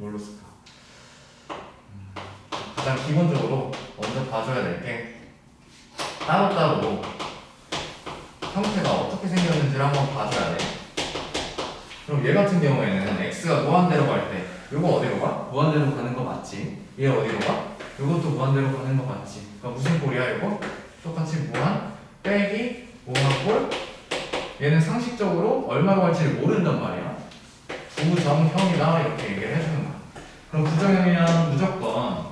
뭘로 쓸까? 음, 가장 기본적으로 먼저 봐줘야 될 게 따로따로 형태가 어떻게 생겼는지를 한번 봐줘야 돼. 그럼 얘 같은 경우에는 x가 무한대로 갈 때 이거 어디로 가? 무한대로 가는 거 맞지? 얘 어디로 가? 이것도 무한대로 가는 거 맞지? 그러니까 무슨 꼴이야 이거? 똑같이 무한 빼기 무한 꼴 얘는 상식적으로 얼마로 갈지를 모른단 말이야. 부정형이다 이렇게 얘기를 해주는. 그럼 부정형이면 무조건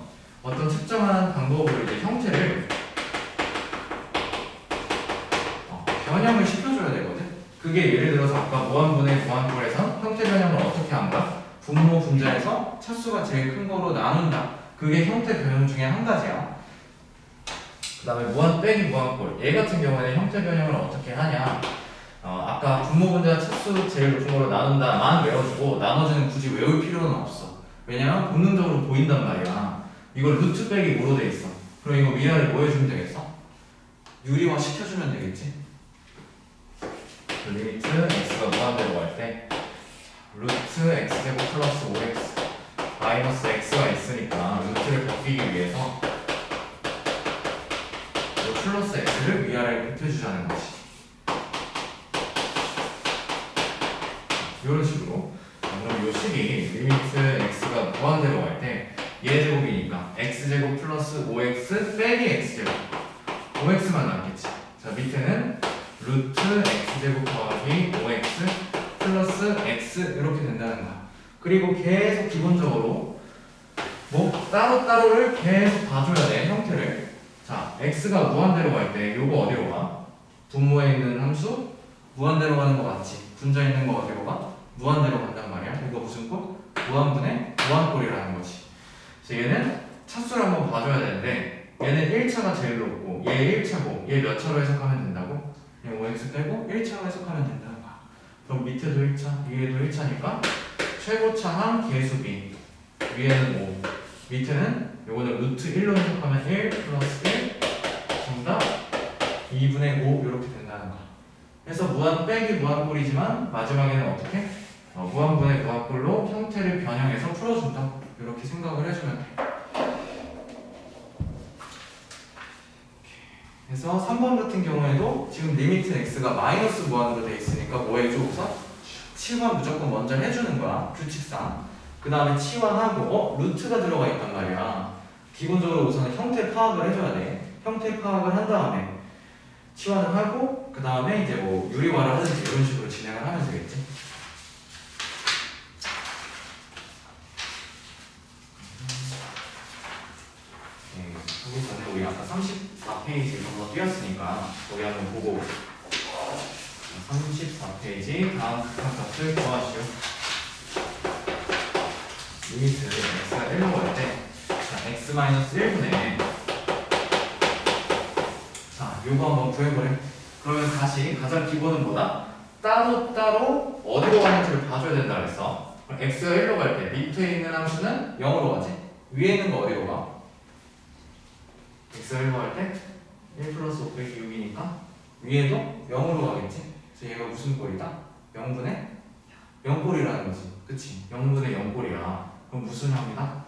어떤 특정한 방법으로 이제 형태를 어, 변형을 시켜줘야 되거든. 그게 예를 들어서 아까 무한분의 무한꼴에서 형태 변형을 어떻게 한다? 분모 분자에서 차수가 제일 큰 거로 나눈다. 그게 형태 변형 중에 한 가지야. 그 다음에 무한 빼기 무한꼴. 얘 같은 경우에는 형태 변형을 어떻게 하냐? 어, 아까 분모 분자 차수 제일 높은 거로 나눈다만 외워주고 나머지는 굳이 외울 필요는 없어. 왜냐면 본능적으로 보인단 말이야. 이거 루트 빼기 뭐로 돼 있어? 그럼 이거 위아래 뭐 해주면 되겠어? 유리화 시켜주면 되겠지? 그 리미트 x가 무한대로 갈 때 루트 x제곱 플러스 5x 마이너스 x가 있으니까 루트를 바뀌기 위해서 이 플러스 x를 위아래로 곱해주자는 거지. 이런 식으로 자, 그럼 이 식이 리미트 x가 무한대로 갈때얘 제곱이니까 x제곱 플러스 5x 빼기 x제곱 5x만 남겠지 자 밑에는 루트 x제곱 더하기 5x 플러스 x 이렇게 된다는 거야 그리고 계속 기본적으로 뭐 따로따로를 계속 봐줘야 돼 형태를 자 x가 무한대로 갈 때 요거 어디로 가? 분모에 있는 함수 무한대로 가는 거 맞지? 분자에 있는 거 어디로 가? 무한대로 간단 말이야. 이거 무슨 꼴? 무한분의 무한꼴이라는 거지. 그래서 얘는 차수를 한번 봐줘야 되는데 얘는 1차가 제일 높고 얘 1차고 얘 몇 차로 해석하면 된다고? 얘 5x 빼고 1차로 해석하면 된다는 거야. 그럼 밑에도 1차, 위에도 1차니까 최고차항 계수비 위에는 5 밑에는 요거는 루트 1로 해석하면 1 플러스 1 정답 2분의 5 이렇게 된다는 거야. 그래서 무한 빼기 무한꼴이지만 마지막에는 어떻게? 어, 무한분의 무한꼴로 형태를 변형해서 풀어준다. 이렇게 생각을 해주면 돼. 그래서 3번 같은 경우에도 지금 리미트 x가 마이너스 무한으로 돼 있으니까 뭐 해줘 우선? 치환 무조건 먼저 해주는 거야 규칙상 그 다음에 치환하고 어? 루트가 들어가 있단 말이야 기본적으로 우선 형태 파악을 해줘야 돼 형태 파악을 한 다음에 치환을 하고 그 다음에 이제 뭐 유리화를 하든지 이런 식으로 진행을 하면 되겠지 네, 하기 전에 우리 아까 34페이지 정도 뛰었으니까 우리 한번 보고. 34페이지 다음 극한 값을 구하시오. 리미트 x가 1로 갈때 자, x 1분의 자 요거 한번 구해보래. 그러면 다시 가장 기본은 뭐다? 따로따로 어디로 가는지를 봐줘야 된다 그랬어. 그럼 x가 1로 갈 때 밑에 있는 함수는 0으로 가지? 위에 있는 거 어디로 가? X가 1로 갈때1 플러스 5 빼기 6이니까 위에도 0으로 가겠지 그래서 얘가 무슨 꼴이다? 0분의 0꼴이라는 거지 그치? 0분의 0꼴이야 그럼 무슨 형이다?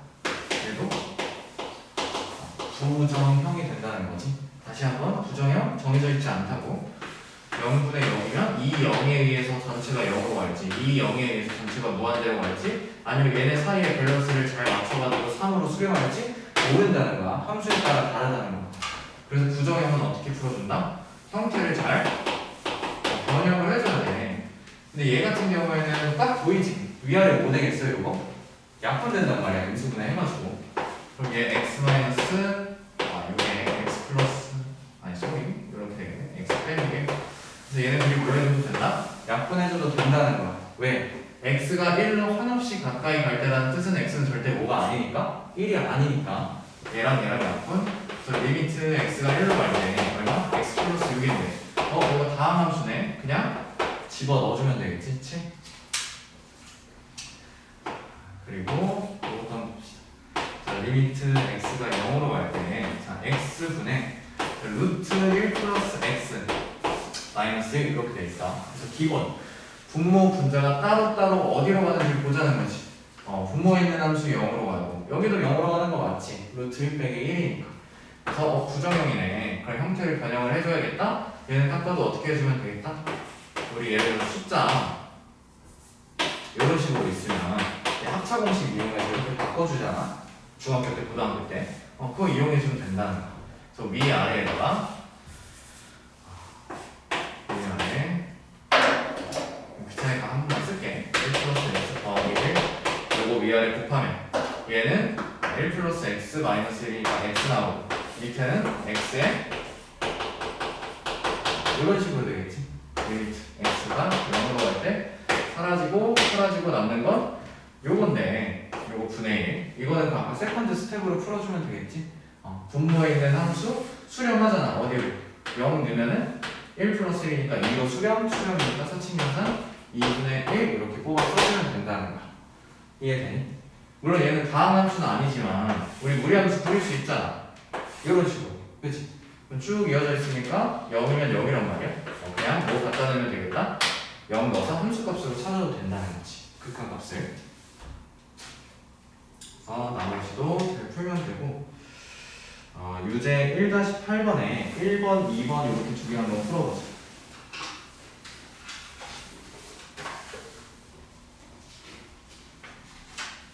얘도 부정형이 된다는 거지 다시 한번 부정형 정해져 있지 않다고 0분의 0이면 이 0에 의해서 전체가 0으로 갈지 이 0에 의해서 전체가 무한대로 갈지 아니면 얘네 사이의 밸런스를 잘 맞춰가지고 3으로 수렴할지 모른다는 거야 함수에 따라 다르다는 거야 그래서 부정형은 어떻게 풀어준다? 형태를 잘 어, 변형을 해줘야 돼. 근데 얘 같은 경우에는 딱 보이지? 위아래 못 되겠어요 이거? 약분된단 말이야 인수분해 해가지고. 그럼 얘 x 마이너스 아 이게 x 플러스 아니 소리 이렇게 되겠네 x 빼기 그래서 얘네들이 뭐 해줘도 된다? 약분해줘도 된다는 거야. 왜? x가 1로 한없이 가까이 갈 때라는 뜻은 x는 절대 뭐가 아니니까? 1이 아니니까 얘랑 얘랑 약분? 그래서 리미트 x가 1로 갈 때 얼마? x 플러스 6인데. 어 이거 다음 함수네. 그냥 집어 넣어주면 되겠지? 7 그리고 이것도 한번 봅시다. 자 리미트 x가 0으로 갈 때자 x분의 루트 1 플러스 x 마이너스 1 이렇게 돼 있어. 그래서 기본. 분모 분자가 따로따로 어디로 가는지 보자는 거지. 어, 분모 있는 함수 0으로 가고 여기도 0으로 가는 거 맞지? 1 빼기 1이니까. 그래서 어, 부정형이네. 그럼 형태를 변형을 해줘야겠다? 얘는 딱 봐도 어떻게 해주면 되겠다? 우리 예를 들어 숫자. 이런 식으로 있으면 이 합차 공식 이용해서 이렇게 바꿔주잖아. 중학교 때 고등학교 때. 어, 그거 이용해주면 된다는 거야. 그래서 위 아래에다가 귀찮으니까 한 번만 쓸게. 1 플러스 x 더하기를 요거 위아래 곱하면 얘는 1 플러스 x 마이너스 1이니까 x 나오고 밑에는 x에 이런 식으로 되겠지? 리미트 x가 0으로 갈 때 사라지고 사라지고 남는 건 요건데 요거 분의 1 이거는 그 아까 세컨드 스텝으로 풀어주면 되겠지? 어, 분모에 있는 함수 수렴하잖아 어디로 0 넣으면은 1 플러스 1이니까 2로 수렴 수렴이니까 사칭연산 2분의 1 이렇게 뽑아 써주면 된다는 거야. 이해되니? 물론 얘는 다항 함수는 아니지만 우리 무리함수 부릴 수 있잖아. 이런 식으로. 그치? 그럼 쭉 이어져 있으니까 0이면 0이란 말이야. 어, 그냥 뭐 갖다 넣으면 되겠다. 0 넣어서 함수값으로 찾아도 된다는 거지. 극한값을. 그래서 나머지도 잘 풀면 되고. 어, 유제 1-8번에 1번, 2번 이렇게 두 개 한번 풀어보자